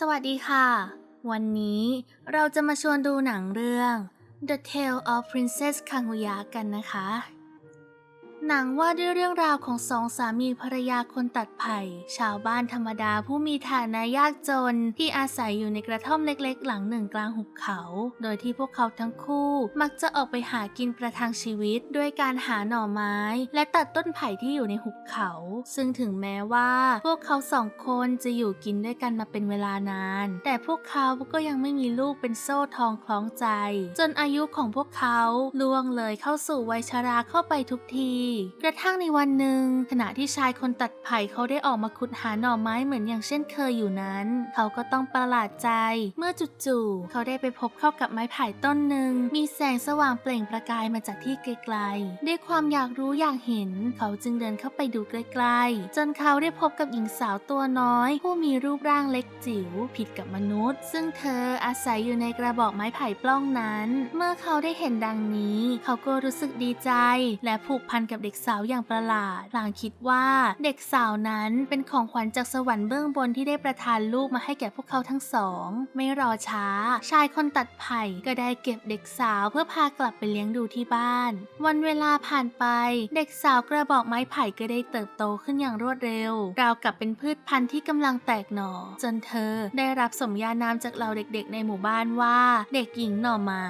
สวัสดีค่ะ วันนี้เราจะมาชวนดูหนังเรื่อง The Tale of Princess Kaguya กันนะคะ หนังว่าด้วยเรื่องราวของสองสามีภรรยาคนตัดไผ่ ชาวบ้านธรรมดาผู้มีฐานะยากจน ที่อาศัยอยู่ในกระท่อมเล็กๆ หลังหนึ่งกลางหุบเขา โดยที่พวกเขาทั้งคู่ มักจะออกไปหากินประทังชีวิต ด้วยการหาหน่อไม้ และตัดต้นไผ่ที่อยู่ในหุบเขา ซึ่งถึงแม้ว่า พวกเขาสองคนจะอยู่กินด้วยกันมาเป็นเวลานาน แต่พวกเขาก็ยังไม่มีลูกเป็นโซ่ทองคล้องใจ จนอายุของพวกเขาล่วงเลยเข้าสู่วัยชราเข้าไปทุกทีกระทั่งในวันหนึ่ง ขณะที่ชายคนตัดไผ่เขาได้ออกมาขุดหาหน่อไม้เหมือนอย่างเช่นเคยอยู่นั้น เขาก็ต้องประหลาดใจ เมื่อจู่ๆเขาได้ไปพบเข้ากับไม้ไผ่ต้นหนึ่ง มีแสงสว่างเปล่งประกายมาจากที่ไกลๆด้วยความอยากรู้อยากเห็น เขาจึงเดินเข้าไปดูใกล้ๆจนเขาได้พบกับหญิงสาวตัวน้อย ผู้มีรูปร่างเล็กจิ๋วผิดกับมนุษย์ ซึ่งเธออาศัยอยู่ในกระบอกไม้ไผ่ปล้องนั้น เมื่อเขาได้เห็นดังนี้ เขาก็รู้สึกดีใจและผูกพันกับเด็กสาวอย่างประหลาดพลางคิดว่าเด็กสาวนั้นเป็นของขวัญจากสวรรค์เบื้องบนที่ได้ประทานลูกมาให้แก่พวกเขาทั้งสอง ไม่รอช้า ชายคนตัดไผ่ก็ได้เก็บเด็กสาวเพื่อพากลับไปเลี้ยงดูที่บ้าน วันเวลาผ่านไป เด็กสาวกระบอกไม้ไผ่ก็ได้เติบโตขึ้นอย่างรวดเร็ว ราวกับเป็นพืชพันธุ์ที่กำลังแตกหน่อ จนเธอได้รับสมญานามจากเหล่าเด็กๆ ในหมู่บ้านว่าเด็กหญิงหน่อไม้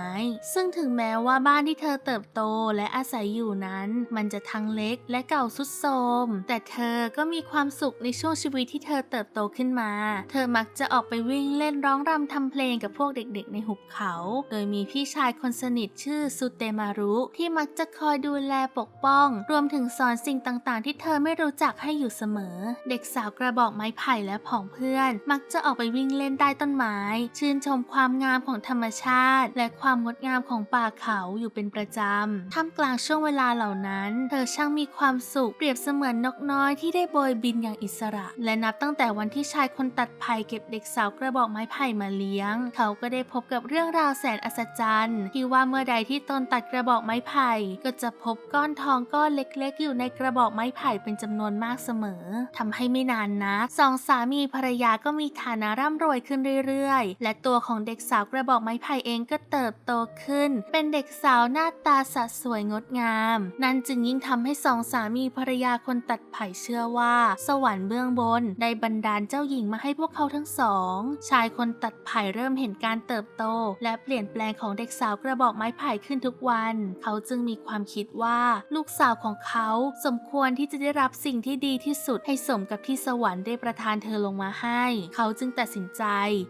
ซึ่งถึงแม้ว่าบ้านที่เธอเติบโตและอาศัยอยู่นั้น มันจะทั้งเล็กและเก่าสุดโทรมแต่เธอก็มีความสุขในช่วงชีวิตที่เธอเติบโตขึ้นมา เธอมักจะออกไปวิ่งเล่นร้องรำทำเพลงกับพวกเด็กๆ ในหุบเขา โดยมีพี่ชายคนสนิทชื่อสุเตมารุที่มักจะคอยดูแลปกป้อง รวมถึงสอนสิ่งต่างๆ ที่เธอไม่รู้จักให้อยู่เสมอ เด็กสาวกระบอกไม้ไผ่และผองเพื่อน มักจะออกไปวิ่งเล่นใต้ต้นไม้ ชื่นชมความงามของธรรมชาติ และความงดงามของป่าเขาอยู่เป็นประจำท่ามกลางช่วงเวลาเหล่านั้น เธธอช่างมีความสุข เปรียบเสมือนนกน้อยที่ได้โบยบินอย่างอิสระ และนับตั้งแต่วันที่ชายคนตัดไผ่เก็บเด็กสาวกระบอกไม้ไผ่มาเลี้ยง เขาก็ได้พบกับเรื่องราวแสนอัศจรรย์ที่ว่าเมื่อใดที่ตนตัดกระบอกไม้ไผ่ก็จะพบก้อนทองก้อนเล็กๆ อยู่ในกระบอกไม้ไผ่เป็นจำนวนมากเสมอทำให้ไม่นานนักสองสามีภรรยาก็มีฐานะร่ำรวยขึ้นเรื่อยๆ และตัวของเด็กสาวกระบอกไม้ไผ่เองก็เติบโตขึ้น เป็นเด็กสาวหน้าตาสะสวยงดงาม นั่นจึงยิ่งทำให้สองสามีภรรยาคนตัดไผ่เชื่อว่า สวรรค์เบื้องบนได้บันดาลเจ้าหญิงมาให้พวกเขาทั้งสอง ชายคนตัดไผ่เริ่มเห็นการเติบโต และเปลี่ยนแปลงของเด็กสาวกระบอกไม้ไผ่ขึ้นทุกวัน เขาจึงมีความคิดว่าลูกสาวของเขาสมควรที่จะได้รับสิ่งที่ดีที่สุดให้สมกับที่สวรรค์ได้ประทานเธอลงมาให้ เขาจึงตัดสินใจ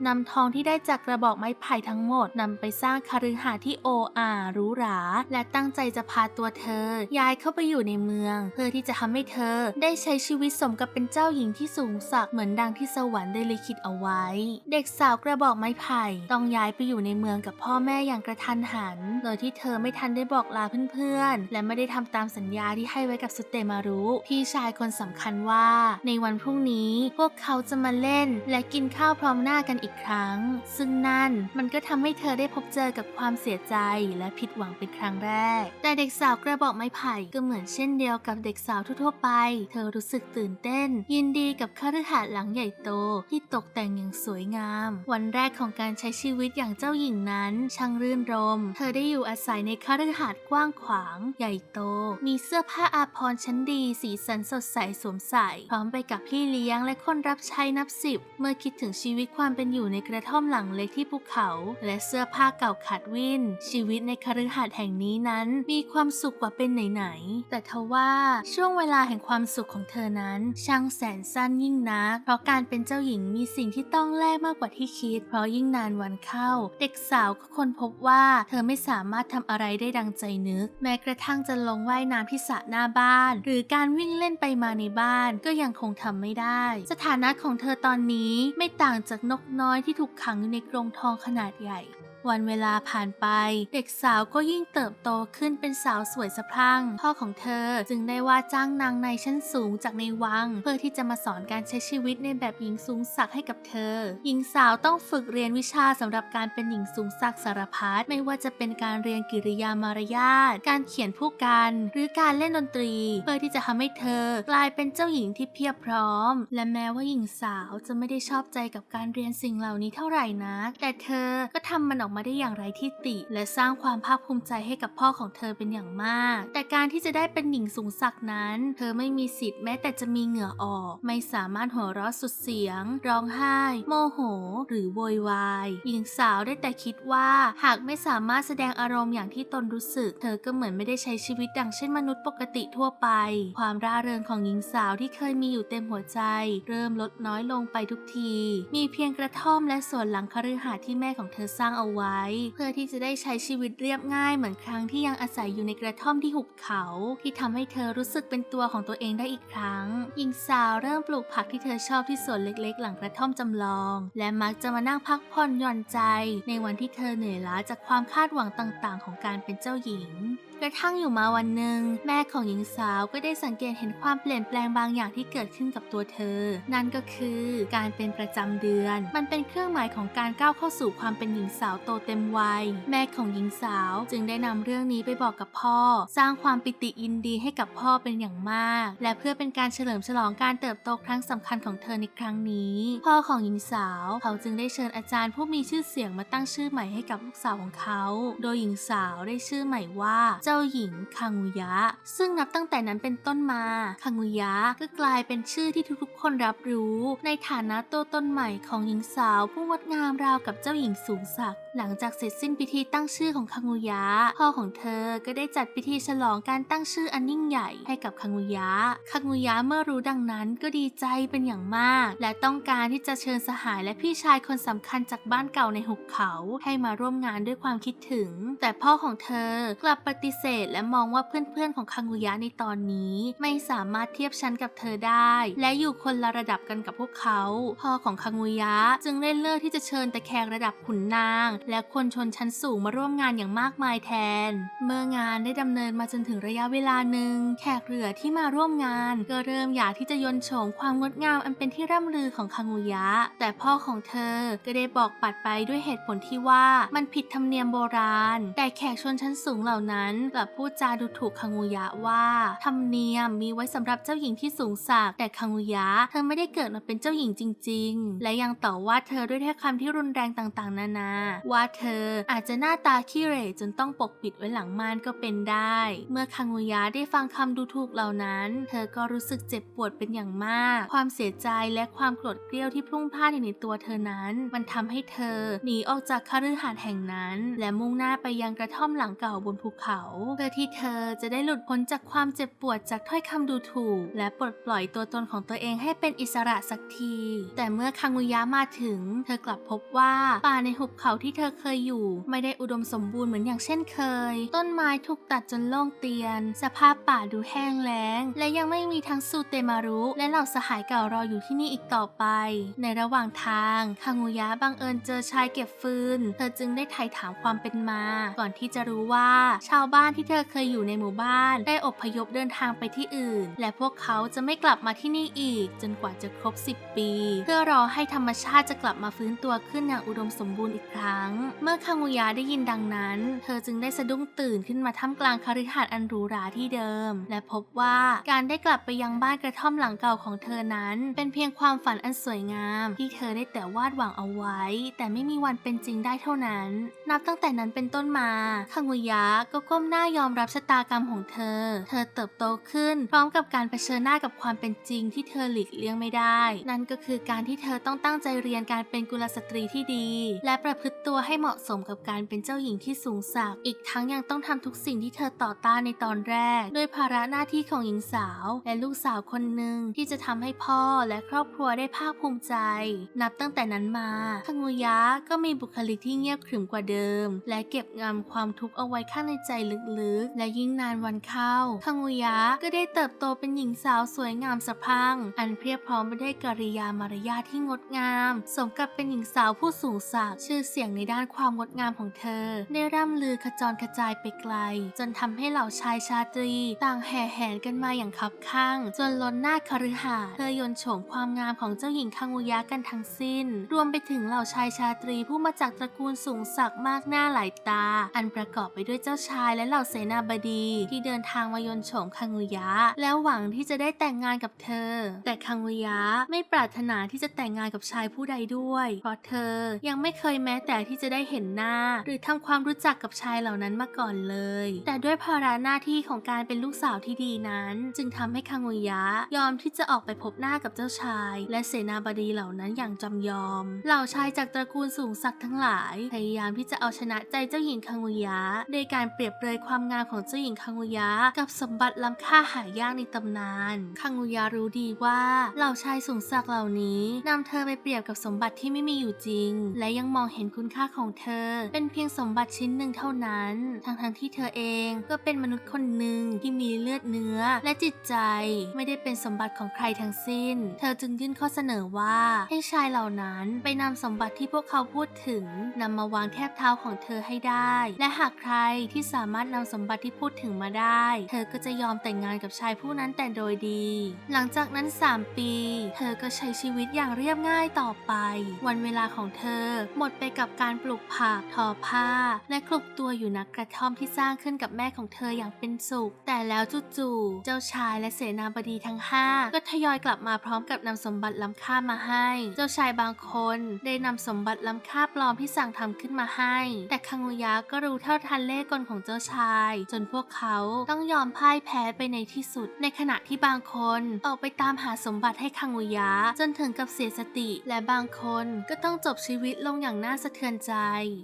นำทองที่ได้จากกระบอกไม้ไผ่ทั้งหมดนำไปสร้างคฤหาสน์ที่โออาหรูหรา และตั้งใจจะพาตัวเธอย้ายเข้าไปอยู่ในเมือง เพื่อที่จะทำให้เธอได้ใช้ชีวิตสมกับเป็นเจ้าหญิงที่สูงสักดิ์เหมือนดังที่สวรรค์ได้ลิขิตเอาไว้ เด็กสาวกระบอกไม้ไผ่ต้องย้ายไปอยู่ในเมืองกับพ่อแม่อย่างกระทันหัน โดยที่เธอไม่ทันได้บอกลาเพื่อนๆ และไม่ได้ทำตามสัญญาที่ให้ไว้กับสเตมารุ พี่ชายคนสำคัญว่า ในวันพรุ่งนี้พวกเขาจะมาเล่น และกินข้าวพร้อมหน้ากันอีกครั้ง ซึ่งนั่นมันก็ทำให้เธอได้พบเจอกับความเสียใจและผิดหวังเป็นครั้งแรก แต่เด็กสาวกระบอกไม้ไผ่ก็เหมือนเช่นเดียวกับเด็กสาวทั่วๆไป เธอรู้สึกตื่นเต้น ยินดีกับคฤหาสน์หลังใหญ่โตที่ตกแต่งอย่างสวยงาม วันแรกของการใช้ชีวิตอย่างเจ้าหญิงนั้นช่างรื่นรม เธอได้อยู่อาศัยในคฤหาสน์กว้างขวาง ใหญ่โต มีเสื้อผ้าอาภรณ์ชั้นดี สีสันสดใสสวมใส่ พร้อมไปกับพี่เลี้ยงและคนรับใช้นับสิบ เมื่อคิดถึงชีวิตความเป็นอยู่ในกระท่อมหลังเล็กที่ภูเขา และเสื้อผ้าเก่าขาดวิ่น ชีวิตในคฤหาสน์แห่งนี้นั้น มีความสุขกว่าเป็นไหนๆแต่ทว่าช่วงเวลาแห่งความสุขของเธอนั้น ช่างแสนสั้นยิ่งนัก เพราะการเป็นเจ้าหญิงมีสิ่งที่ต้องแลกมากกว่าที่คิด เพราะยิ่งนานวันเข้า เด็กสาวก็ค้นพบว่า เธอไม่สามารถทำอะไรได้ดังใจนึก แม้กระทั่งจะลงว่ายน้ำที่สระหน้าบ้าน หรือการวิ่งเล่นไปมาในบ้านก็ยังคงทำไม่ได้ สถานะของเธอตอนนี้ไม่ต่างจากนกน้อยที่ถูกขังอยู่ในกรงทองขนาดใหญ่ วันเวลาผ่านไป เด็กสาวก็ยิ่งเติบโตขึ้นเป็นสาวสวยสะพรั่ง พ่อของเธอจึงได้ว่าจ้างนางในชั้นสูงจากในวัง เพื่อที่จะมาสอนการใช้ชีวิตในแบบหญิงสูงศักดิ์ให้กับเธอ หญิงสาวต้องฝึกเรียนวิชาสำหรับการเป็นหญิงสูงศักดิ์สารพัดไม่ว่าจะเป็นการเรียนกิริยามารยาท การเขียนผู้กัน หรือการเล่นดนตรี เพื่อที่จะทำให้เธอกลายเป็นเจ้าหญิงที่เพียบพร้อม และแม้ว่าหญิงสาวจะไม่ได้ชอบใจกับการเรียนสิ่งเหล่านี้เท่าไหร่นักแต่เธอก็ทำมันออกมาได้อย่างไรที่ติ และสร้างความภาคภูมิใจให้กับพ่อของเธอเป็นอย่างมาก แต่การที่จะได้เป็นหญิงสูงศักดิ์นั้น เธอไม่มีสิทธิ์แม้แต่จะมีเหงื่อออก ไม่สามารถหัวเราะสุดเสียง ร้องไห้ โมโห หรือโวยวายหญิงสาวได้แต่คิดว่าหากไม่สามารถแสดงอารมณ์อย่างที่ตนรู้สึก เธอก็เหมือนไม่ได้ใช้ชีวิตดังเช่นมนุษย์ปกติทั่วไป ความร่าเริงของหญิงสาวที่เคยมีอยู่เต็มหัวใจ เริ่มลดน้อยลงไปทุกที มีเพียงกระท่อมและสวนหลังคฤหาสน์ที่แม่ของเธอสร้างเอาไว้เพื่อที่จะได้ใช้ชีวิตเรียบง่ายเหมือนครั้งที่ยังอาศัยอยู่ในกระท่อมที่หุบเขา ที่ทำให้เธอรู้สึกเป็นตัวของตัวเองได้อีกครั้ง หญิงสาวเริ่มปลูกผักที่เธอชอบที่สวนเล็กๆ หลังกระท่อมจำลอง และมักจะมานั่งพักผ่อนหย่อนใจ ในวันที่เธอเหนื่อยล้าจากความคาดหวังต่างๆ ของการเป็นเจ้าหญิง ระทั่งอยู่มาวันหนึ่ง แม่ของหญิงสาวก็ได้สังเกตเห็นความเปลี่ยนแปลงบางอย่างที่เกิดขึ้นกับตัวเธอ นั่นก็คือการเป็นประจำเดือน มันเป็นเครื่องหมายของการก้าวเข้าสู่ความเป็นหญิงสาวโตเต็มวัย แม่ของหญิงสาวจึงได้นำเรื่องนี้ไปบอกกับพ่อ สร้างความปิติยินดีให้กับพ่อเป็นอย่างมาก และเพื่อเป็นการเฉลิมฉลองการเติบโตครั้งสำคัญของเธอในครั้งนี้ พ่อของหญิงสาว เขาจึงได้เชิญอาจารย์ผู้มีชื่อเสียงมาตั้งชื่อใหม่ให้กับลูกสาวของเขา โดยหญิงสาวได้ชื่อใหม่ว่าเจ้าจ้าหญิงคังุยะ ซึ่งนับตั้งแต่นั้นเป็นต้นมาคังุยะก็กลายเป็นชื่อที่ทุกๆ คนรับรู้ ในฐานะตัวตนใหม่ของหญิงสาว ผู้งดงามราวกับเจ้าหญิงสูงศักดิ์หลังจากเสร็จสิ้นพิธีตั้งชื่อของคังุยะ พ่อของเธอก็ได้จัดพิธีฉลองการตั้งชื่ออันยิ่งใหญ่ให้กับคังุยะคังุยะเมื่อรู้ดังนั้นก็ดีใจเป็นอย่างมาก และต้องการที่จะเชิญสหายและพี่ชายคนสำคัญจากบ้านเก่าในหุบเขาให้มาร่วมงานด้วยความคิดถึง แต่พ่อของเธอกลับปฏิเสธและมองว่าเพื่อนๆของคังุยะในตอนนี้ ไม่สามารถเทียบชั้นกับเธอได้ และอยู่คนละระดับกันกับพวกเขา พ่อของคังุยะจึงได้เลือกที่จะเชิญแต่แขกระดับขุนนาง และคนชนชั้นสูงมาร่วมงานอย่างมากมายแทน เมื่องานได้ดำเนินมาจนถึงระยะเวลาหนึ่ง แขกเรือที่มาร่วมงาน ก็เริ่มอยากที่จะยนโฉมความงดงามอันเป็นที่ร่ำลือของคังุยะ แต่พ่อของเธอก็ได้บอกปัดไปด้วยเหตุผลที่ว่ามันผิดธรรมเนียมโบราณ แต่แขกชนชั้นสูงเหล่านั้นกลับพูดจาดูถูกคังุยะว่าธรรมเนียมมีไว้สำหรับเจ้าหญิงที่สูงศักดิ์แต่คังุยะเธอไม่ได้เกิดมาเป็นเจ้าหญิงจริง ๆ และยังต่อว่าเธอด้วยถ้อยคำที่รุนแรงต่างๆ นานา ว่าเธออาจจะหน้าตาขี้เหร่จนต้องปกปิดไว้หลังม่านก็เป็นได้ เมื่อคังุยะได้ฟังคำดูถูกเหล่านั้น เธอก็รู้สึกเจ็บปวดเป็นอย่างมาก ความเสียใจและความโกรธเกรี้ยวที่พรุ่งพล่านอยู่ในตัวเธอนั้น มันทำให้เธอหนีออกจากคฤหาสน์แห่งนั้น และมุ่งหน้าไปยังกระท่อมหลังเก่าบนภูเขาเพื่อที่เธอจะได้หลุดพ้นจากความเจ็บปวดจากถ้อยคำดูถูก และปลดปล่อยตัวตนของตัวเองให้เป็นอิสระสักที แต่เมื่อคังุยะมาถึง เธอกลับพบว่าป่าในหุบเขาที่เธอเคยอยู่ ไม่ได้อุดมสมบูรณ์เหมือนอย่างเช่นเคย ต้นไม้ถูกตัดจนโล่งเตียน สภาพป่าดูแห้งแล้ง และยังไม่มีทั้งสูเตมารุ และเหล่าสหายเก่ารออยู่ที่นี่อีกต่อไป ในระหว่างทางคังุยะบังเอิญเจอชายเก็บฟืน เธอจึงได้ไถ่ถามความเป็นมา ก่อนที่จะรู้ว่าชาวบ้านที่เธอเคยอยู่ในหมู่บ้าน ได้อพยพเดินทางไปที่อื่น และพวกเขาจะไม่กลับมาที่นี่อีก จนกว่าจะครบ 10 ปี เพื่อรอให้ธรรมชาติจะกลับมาฟื้นตัวขึ้นอย่างอุดมสมบูรณ์อีกครั้ง เมื่อคังุยะได้ยินดังนั้น เธอจึงได้สะดุ้งตื่นขึ้นมาท่ามกลางคฤหาสน์อันหรูหราที่เดิม และพบว่าการได้กลับไปยังบ้านกระท่อมหลังเก่าของเธอนั้น เป็นเพียงความฝันอันสวยงาม ที่เธอได้แต่วาดหวังเอาไว้ แต่ไม่มีวันเป็นจริงได้เท่านั้น นับตั้งแต่นั้นเป็นต้นมาคังุยะก็ก้มหน้ายอมรับชะตากรรมของเธอ เธอเติบโตขึ้น พร้อมกับการเผชิญหน้ากับความเป็นจริงที่เธอหลีกเลี่ยงไม่ได้ นั่นก็คือการที่เธอต้องตั้งใจเรียนการเป็นกุลสตรีที่ดี และประพฤติตัวให้เหมาะสมกับการเป็นเจ้าหญิงที่สูงศัก อีกทั้งยังต้องทำทุกสิ่งที่เธอต่อต้านในตอนแรก ด้วยภาระหน้าที่ของหญิงสาว และลูกสาวคนหนึ่งที่จะทำให้พ่อและครอบครัวได้ภาคภูมิใจ นับตั้งแต่นั้นมาคังุยะก็มีบุคลิกที่เงียบขรึมกว่าเดิม และเก็บงำความทุกข์เอาไว้ข้างในใจลึกและยิ่งนานวันเข้าคังุยะก็ได้เติบโตเป็นหญิงสาวสวยงามสะพัง อันเพียบพร้อมไปด้วยกิริยามารยาทที่งดงาม สมกับเป็นหญิงสาวผู้สูงศักดิ์ชื่อเสียงในด้านความงดงามของเธอ ได้ร่ำลือขจรกระจายไปไกล จนทำให้เหล่าชายชาตรี ต่างแห่แหนกันมาอย่างคับข้าง จนล้นหน้าคฤหาสน์เธอยนโฉมความงามของเจ้าหญิงคังุยะกันทั้งสิ้น รวมไปถึงเหล่าชายชาตรีผู้มาจากตระกูลสูงศักดิ์มากหน้าหลายตา อันประกอบไปด้วยเจ้าชายและเหล่าเสนาบดีที่เดินทางมายนโฉมคังุยะ แล้วหวังที่จะได้แต่งงานกับเธอ แต่คังุยะไม่ปรารถนาที่จะแต่งงานกับชายผู้ใดด้วย เพราะเธอยังไม่เคยแม้แต่ที่จะได้เห็นหน้า หรือทำความรู้จักกับชายเหล่านั้นมาก่อนเลย แต่ด้วยภาระหน้าที่ของการเป็นลูกสาวที่ดีนั้น จึงทำให้คังุยะยอมที่จะออกไปพบหน้ากับเจ้าชาย และเสนาบดีเหล่านั้นอย่างจำยอม เหล่าชายจากตระกูลสูงศักดิ์ทั้งหลาย พยายามที่จะเอาชนะใจเจ้าหญิงคังุยะโดยการเปรียบเปรยความงามของเจ้าหญิงคังุยะกับสมบัติล้ำค่าหายากในตำนาน คังุยะรู้ดีว่าเหล่าชายสูงศักดิ์เหล่านี้นำเธอไปเปรียบกับสมบัติที่ไม่มีอยู่จริง และยังมองเห็นคุณค่าของเธอ เป็นเพียงสมบัติชิ้นหนึ่งเท่านั้น ทั้งๆที่เธอเองก็เป็นมนุษย์คนหนึ่งที่มีเลือดเนื้อ และจิตใจไม่ได้เป็นสมบัติของใครทั้งสิ้น เธอจึงยื่นข้อเสนอว่าให้ชายเหล่านั้นไปนำสมบัติที่พวกเขาพูดถึงนำมาวางแทบเท้าของเธอให้ได้ และหากใครที่สามารถนำสมบัติที่พูดถึงมาได้ เธอก็จะยอมแต่งงานกับชายผู้นั้นแต่โดยดี หลังจากนั้น 3 ปี เธอก็ใช้ชีวิตอย่างเรียบง่ายต่อไป วันเวลาของเธอหมดไปกับการปลูกผักทอผ้า และคลุกตัวอยู่นักกระท่อมที่สร้างขึ้นกับแม่ของเธออย่างเป็นสุข แต่แล้วจู่ๆเจ้าชายและเสนาบดีทั้งห้าก็ทยอยกลับมาพร้อมกับนำสมบัติล้ำค่ามาให้ เจ้าชายบางคนได้นำสมบัติล้ำค่าปลอมที่สั่งทำขึ้นมาให้ แต่คังุยะก็รู้เท่าทันเล่ห์กลของเจ้าชาย จนพวกเขาต้องยอมพ่ายแพ้ไปในที่สุด ในขณะที่บางคนออกไปตามหาสมบัติให้คังุยะจนถึงกับเสียสติ และบางคนก็ต้องจบชีวิตลงอย่างน่าสะเทือนใจ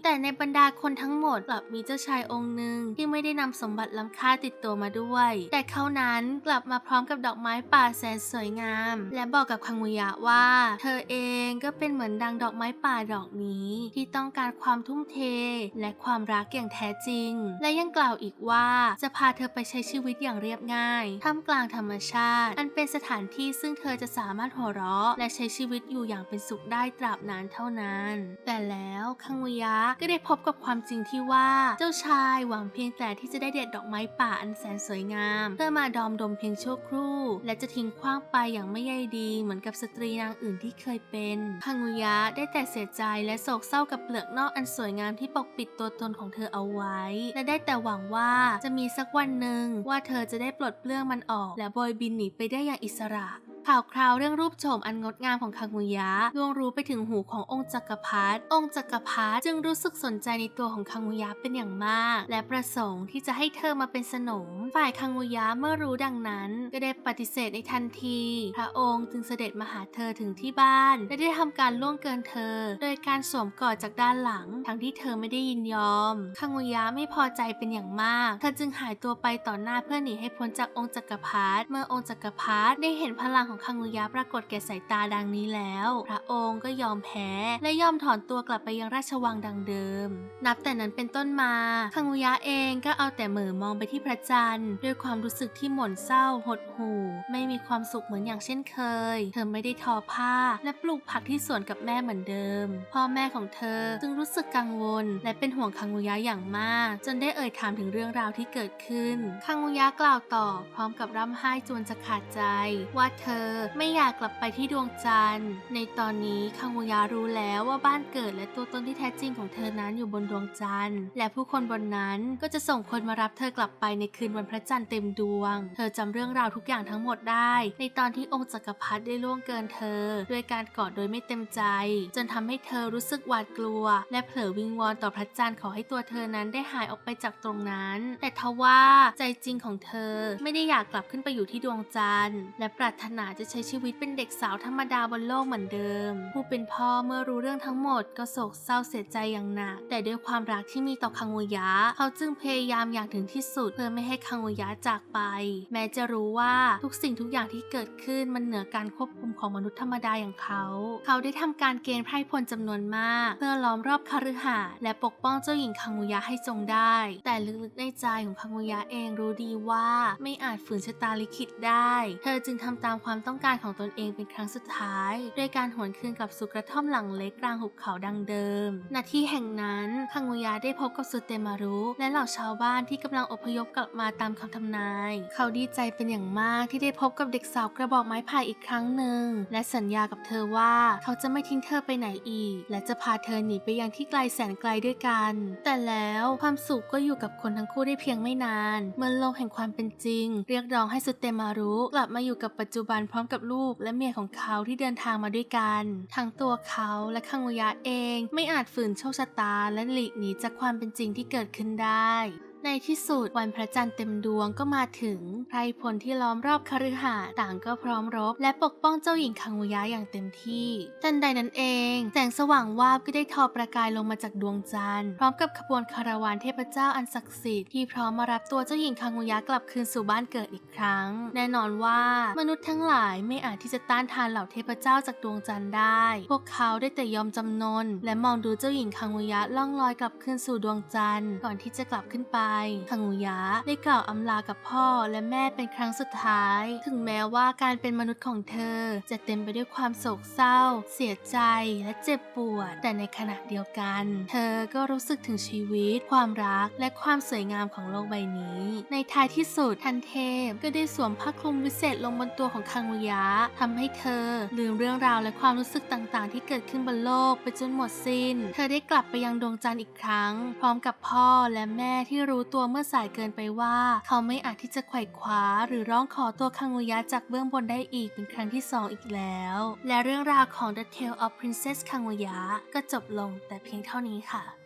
แต่ในบรรดาคนทั้งหมดกลับมีเจ้าชายองค์หนึ่งที่ไม่ได้นำสมบัติล้ำค่าติดตัวมาด้วย แต่เขานั้นกลับมาพร้อมกับดอกไม้ป่าแสนสวยงาม และบอกกับคังุยะว่า เธอเองก็เป็นเหมือนดังดอกไม้ป่าดอกนี้ ที่ต้องการความทุ่มเท และความรักอย่างแท้จริง และยังกล่าวอีกว่าจะพาเธอไปใช้ชีวิตอย่างเรียบง่ายท่ามกลางธรรมชาติ อันเป็นสถานที่ซึ่งเธอจะสามารถหัวเราะ และใช้ชีวิตอยู่อย่างเป็นสุขได้ตราบนานเท่านั้น แต่แล้วคังุยะก็ได้พบกับความจริงที่ว่าเจ้าชายหวังเพียงแต่ที่จะได้เด็ดดอกไม้ป่าอันแสนสวยงาม เพื่อมาดอมดมเพียงชั่วครู่ และจะทิ้งขว้างไปอย่างไม่ใยดีเหมือนกับสตรีนางอื่นที่เคยเป็นคังุยะได้แต่เสียใจและโศกเศร้ากับเปลือกนอกอันสวยงามที่ปกปิดตัวตนของเธอเอาไว้ และได้แต่หวังว่าจะมีสักวันหนึ่งว่าเธอจะได้ปลดเปลื้องมันออก และโบยบินหนีไปได้อย่างอิสระ ข่าวคราวเรื่องรูปโฉมอันงดงามของคังุยะล่วงรู้ไปถึงหูขององค์จักรพรรดิองค์จักรพรรดิจึงรู้สึกสนใจในตัวของคังุยะเป็นอย่างมาก และประสงค์ที่จะให้เธอมาเป็นสนม ฝ่ายคังุยะเมื่อรู้ดังนั้น ก็ได้ปฏิเสธในทันที พระองค์จึงเสด็จมาหาเธอถึงที่บ้าน และได้ทำการล่วงเกินเธอ โดยการสวมกอดจากด้านหลัง ทั้งที่เธอไม่ได้ยินยอมคังุยะไม่พอใจเป็นอย่างมาก เธอจึงหายตัวไปต่อหน้าเพื่อหนีให้พ้นจากองค์จักรพรรดิเมื่อองค์จักรพรรดิได้เห็นพลังของคังุยะปรากฏแก่สายตาดังนี้แล้ว พระองค์ก็ยอมแพ้ และยอมถอนตัวกลับไปยังราชวังดังเดิม นับแต่นั้นเป็นต้นมา คังุยะเองก็เอาแต่เหม่อมองไปที่พระจันทร์ ด้วยความรู้สึกที่หม่นเศร้าหดหู่ ไม่มีความสุขเหมือนอย่างเช่นเคย เธอไม่ได้ทอผ้า และปลูกผักที่สวนกับแม่เหมือนเดิม พ่อแม่ของเธอจึงรู้สึกกังวล และเป็นห่วงคังุยะอย่างมาก จนได้เอ่ยถามถึงเรื่องราวที่เกิดขึ้น คังุยะกล่าวต่อ พร้อมกับร่ำไห้จนจะขาดใจ ว่าเธอไม่อยากกลับไปที่ดวงจันทร์ ในตอนนี้คังุยะรู้แล้วว่าบ้านเกิดและตัวตนที่แท้จริงของเธอนั้นอยู่บนดวงจันทร์ และผู้คนบนนั้นก็จะส่งคนมารับเธอกลับไปในคืนวันพระจันทร์เต็มดวง เธอจำเรื่องราวทุกอย่างทั้งหมดได้ ในตอนที่องค์จักรพรรดิได้ล่วงเกินเธอ ด้วยการกอดโดยไม่เต็มใจ จนทำให้เธอรู้สึกหวาดกลัว และเผลอวิงวอนต่อพระจันทร์ขอให้ตัวเธอนั้นได้หายออกไปจากตรงนั้น แต่ทว่าใจจริงของเธอไม่ได้อยากกลับขึ้นไปอยู่ที่ดวงจันทร์ และปรารถนาจะใช้ชีวิตเป็นเด็กสาวธรรมดาบนโลกเหมือนเดิม ผู้เป็นพ่อเมื่อรู้เรื่องทั้งหมดก็โศกเศร้าเสียใจอย่างหนัก แต่ด้วยความรักที่มีต่อคังโวยะ เขาจึงพยายามอย่างถึงที่สุดเพื่อไม่ให้คังโวยะจากไป แม้จะรู้ว่าทุกสิ่งทุกอย่างที่เกิดขึ้นมันเหนือการควบคุมของมนุษย์ธรรมดาอย่างเขา เขาได้ทำการเกณฑ์ไพร่พลจำนวนมาก เพื่อล้อมรอบคฤหาสน์และปกป้องเจ้าหญิงคังโวยะให้จงได้ แต่ลึกๆในใจของคังโวยะเองรู้ดีว่าไม่อาจฝืนชะตาลิขิตได้ เธอจึงทำตามความต้องการของตนเองเป็นครั้งสุดท้ายด้วยการหวนคืนกับสู่กระท่อมหลังเล็กกลางหุบเขาดังเดิม ณ ที่แห่งนั้นคังโวยะได้พบกับสุเตมารุ และเหล่าชาวบ้านที่กำลังอพยพกลับมาตามคำทำนาย เขาดีใจเป็นอย่างมากที่ได้พบกับเด็กสาวกระบอกไม้ไผ่อีกครั้งหนึ่ง และสัญญากับเธอว่าเขาจะไม่ทิ้งเธอไปไหนอีก และจะพาเธอหนีไปยังที่ไกลแสนไกลด้วยกัน แต่แล้วความสุขก็อยู่กับคนทั้งคู่ได้เพียงไม่นาน เมื่อโลกแห่งความเป็นจริง เรียกร้องให้สุเตมารุกลับมาอยู่กับปัจจุบันพร้อมกับลูกและเมียของเขาที่เดินทางมาด้วยกัน ทั้งตัวเขาและคังโวยะเอง ไม่อาจฝืนโชคชะตาและหลีกหนีจากความเป็นจริงที่เกิดขึ้นได้ ในที่สุดวันพระจันทร์เต็มดวงก็มาถึงไพรพลที่ล้อมรอบคฤหาสน์ต่างก็พร้อมรบ และปกป้องเจ้าหญิงคังโวยะอย่างเต็มที่ทันใดนั้นเอง แสงสว่างวาบก็ได้ทอประกายลงมาจากดวงจันทร์พร้อมกับขบวนคาราวานเทพเจ้าอันศักดิ์สิทธิ์ที่พร้อมมารับตัวเจ้าหญิงคังโวยะกลับคืนสู่บ้านเกิดอีกครั้ง แน่นอนว่ามนุษย์ทั้งหลายไม่อาจที่จะต้านทานเหล่าเทพเจ้าจากดวงจันทร์ได้ พวกเขาได้แต่ยอมจำนน และมองดูเจ้าหญิงคังโวยะล่องลอยกลับคืนสู่ดวงจันทร์ก่อนที่จะกลับขึ้นไปคังโวยะได้กล่าวอำลากับพ่อและแม่เป็นครั้งสุดท้าย ถึงแม้ว่าการเป็นมนุษย์ของเธอ จะเต็มไปด้วยความโศกเศร้า เสียใจและเจ็บปวด แต่ในขณะเดียวกัน เธอก็รู้สึกถึงชีวิต ความรักและความสวยงามของโลกใบนี้ ในท้ายที่สุดทันเทพก็ได้สวมผ้าคลุมวิเศษลงบนตัวของคังโวยะทำให้เธอ ลืมเรื่องราวและความรู้สึกต่างๆ ที่เกิดขึ้นบนโลกไปจนหมดสิ้น เธอได้กลับไปยังดวงจันทร์อีกครั้ง พร้อมกับพ่อและแม่ที่รู้ตัวเมื่อสายเกินไปว่า เขาไม่อาจที่จะไขว่คว้า หรือร้องขอตัวคังุยะจากเบื้องบนได้อีกเป็นครั้งที่สองอีกแล้ว และเรื่องราวของ The Tale of Princess คังุยะก็จบลงแต่เพียงเท่านี้ค่ะ